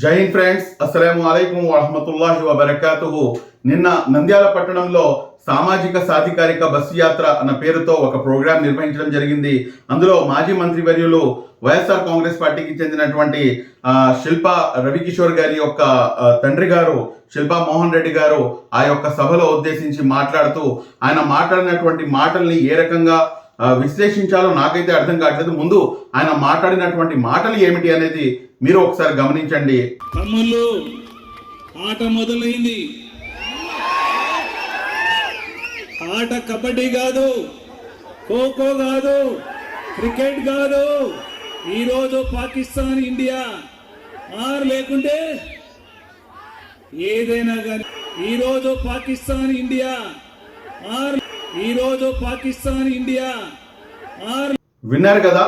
జై ఫ్రెండ్స్ అస్సలం అలైకుం వరహమతుల్లాహి వబర్కాతుహు. నిన్న నంద్యాల పట్టణంలో సామాజిక సాధికారిక బస్సు యాత్ర అన్న పేరుతో ఒక ప్రోగ్రాం నిర్వహించడం జరిగింది. అందులో మాజీ మంత్రి వర్యులు వైఎస్ఆర్ కాంగ్రెస్ పార్టీకి చెందినటువంటి శిల్ప శిల్పా రవికిషోర్ గారి యొక్క తండ్రి గారు శిల్పా మోహన్ రెడ్డి గారు ఆ యొక్క సభలో ఉద్దేశించి మాట్లాడుతూ ఆయన మాట్లాడినటువంటి మాటల్ని ఏ రకంగా విశ్లేషించాలో నాకైతే అర్థం కావట్లేదు. ముందు ఆయన మాట్లాడినటువంటి మాటలు ఏమిటి అనేది మీరు ఒకసారి గమనించండి. తమ్ముళ్ళు ఆట మొదలైంది. ఆట కబడ్డీ కాదు ఖోఖో కాదు క్రికెట్ కాదు. ఈరోజు పాకిస్తాన్ ఇండియా ఆర్ లేకుంటే ఏదైనా కానీ. ఈరోజు పాకిస్తాన్ ఇండియా ఆర్ ఈరోజు పాకిస్తాన్ ఇండియా ఆర్ విన్నారు కదా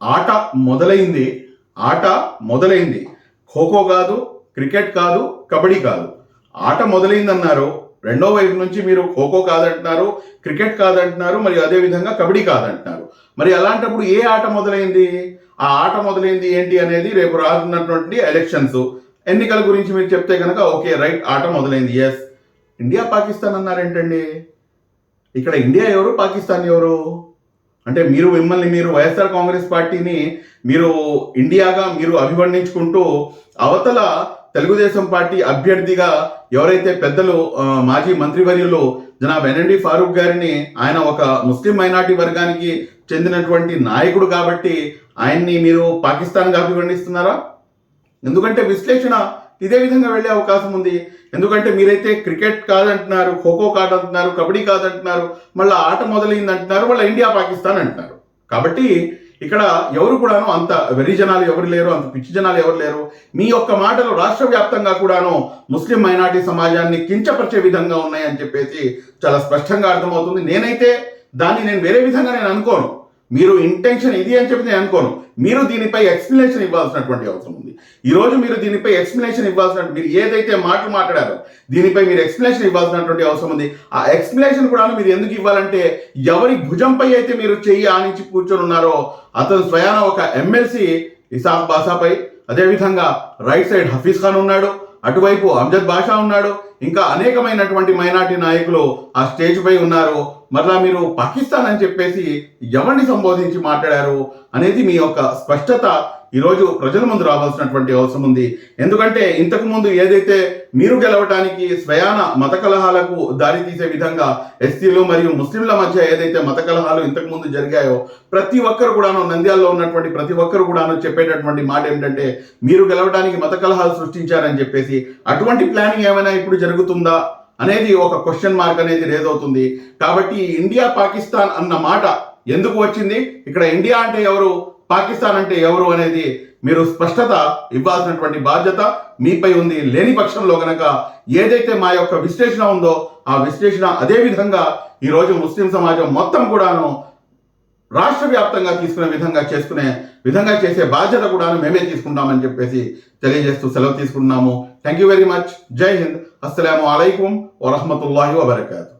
ఆట మొదలైంది. ఆట మొదలైంది. ఖోఖో కాదు క్రికెట్ కాదు కబడ్డీ కాదు. ఆట మొదలైందన్నారు. రెండో వైపు నుంచి మీరు ఖోఖో కాదంటున్నారు క్రికెట్ కాదంటున్నారు మరి అదే విధంగా కబడ్డీ కాదంటున్నారు. మరి అలాంటప్పుడు ఏ ఆట మొదలైంది? ఆ ఆట మొదలైంది ఏంటి అనేది రేపు రానున్నటువంటి ఎలక్షన్స్ ఎన్నికల గురించి మీరు చెప్తే కనుక ఓకే రైట్ ఆట మొదలైంది. ఎస్ ఇండియా పాకిస్తాన్ అన్నారేంటండి? ఇక్కడ ఇండియా ఎవరు పాకిస్తాన్ ఎవరు? అంటే మీరు మిమ్మల్ని మీరు వైఎస్ఆర్ కాంగ్రెస్ పార్టీని మీరు ఇండియాగా మీరు అభివర్ణించుకుంటూ అవతల తెలుగుదేశం పార్టీ అభ్యర్థిగా ఎవరైతే పెద్దలు మాజీ మంత్రివర్యులు జనాబ్ ఎన్ఎండి ఫారూక్ గారిని ఆయన ఒక ముస్లిం మైనార్టీ వర్గానికి చెందినటువంటి నాయకుడు కాబట్టి ఆయన్ని మీరు పాకిస్తాన్గా అభివర్ణిస్తున్నారా? ఎందుకంటే విశ్లేషణ ఇదే విధంగా వెళ్ళే అవకాశం ఉంది. ఎందుకంటే మీరైతే క్రికెట్ కాదంటున్నారు ఖోఖో కాదంటున్నారు కబడ్డీ కాదంటున్నారు మళ్ళీ ఆట మొదలైంది అంటున్నారు మళ్ళీ ఇండియా పాకిస్తాన్ అంటున్నారు. కాబట్టి ఇక్కడ ఎవరు కూడాను అంత వెర్రి జనాలు ఎవరు లేరు అంత పిచ్చి జనాలు ఎవరు లేరు. మీ యొక్క మాటలు రాష్ట్ర వ్యాప్తంగా కూడాను ముస్లిం మైనార్టీ సమాజాన్ని కించపరిచే విధంగా ఉన్నాయని చెప్పేసి చాలా స్పష్టంగా అర్థమవుతుంది. నేనైతే దాన్ని నేను వేరే విధంగా నేను అనుకోను. మీరు ఇంటెన్షన్ ఇది అని చెప్పి నేను అనుకోను. మీరు దీనిపై ఎక్స్ప్లెనేషన్ ఇవ్వాల్సినటువంటి అవసరం ఉంది. ఈరోజు మీరు దీనిపై ఎక్స్ప్లెనేషన్ ఇవ్వాల్సిన మీరు ఏదైతే మాటలు మాట్లాడారో దీనిపై మీరు ఎక్స్ప్లెనేషన్ ఇవ్వాల్సినటువంటి అవసరం ఉంది. ఆ ఎక్స్ప్లెనేషన్ కూడా మీరు ఎందుకు ఇవ్వాలంటే ఎవరి భుజంపై అయితే మీరు చెయ్యి ఆనించి కూర్చొని ఉన్నారో అతను స్వయాన ఒక ఎమ్మెల్సీ ఇసాఫ్ బాసాపై అదేవిధంగా రైట్ సైడ్ హఫీజ్ ఖాన్ ఉన్నాడు. అటువైపు అమ్జద్ బాషా ఉన్నాడు ఇంకా అనేకమైనటువంటి మైనార్టీ నాయకులు ఆ స్టేజ్ పై ఉన్నారు. మరలా మీరు పాకిస్తాన్ అని చెప్పేసి ఎవరిని సంబోధించి మాట్లాడారు అనేది మీ యొక్క స్పష్టత ఈరోజు ప్రజల ముందు రావాల్సినటువంటి అవసరం ఉంది. ఎందుకంటే ఇంతకు ముందు ఏదైతే మీరు గెలవటానికి స్వయాన మత కలహాలకు దారి తీసే విధంగా ఎస్సీలు మరియు ముస్లింల మధ్య ఏదైతే మత కలహాలు ఇంతకు ముందు జరిగాయో ప్రతి ఒక్కరు కూడాను నంద్యాలలో ఉన్నటువంటి ప్రతి ఒక్కరు కూడాను చెప్పేటటువంటి మాట ఏమిటంటే మీరు గెలవడానికి మత కలహాలు సృష్టించారని చెప్పేసి అటువంటి ప్లానింగ్ ఏమైనా ఇప్పుడు జరుగుతుందా అనేది ఒక క్వశ్చన్ మార్క్ అనేది రేజ్ అవుతుంది. కాబట్టి ఇండియా పాకిస్తాన్ అన్న మాట ఎందుకు వచ్చింది? ఇక్కడ ఇండియా అంటే ఎవరు? పాకిస్తాన్ అంటే ఎవరు అనేది మీరు స్పష్టత ఇవ్వాల్సినటువంటి బాధ్యత మీపై ఉంది. లేని పక్షంలో గనక ఏదైతే మా యొక్క విశ్లేషణ ఉందో ఆ విశ్లేషణ అదే విధంగా ఈరోజు ముస్లిం సమాజం మొత్తం కూడాను రాష్ట్ర వ్యాప్తంగా తీసుకునే విధంగా చేసుకునే విధంగా చేసే బాధ్యత కూడా మేమే తీసుకుంటామని చెప్పేసి తెలియజేస్తూ సెలవు తీసుకుంటున్నాము. థ్యాంక్ యూ వెరీ మచ్ జై హింద్ అస్సలం అయికం వరహమతుల్లాహి వబర్కాతు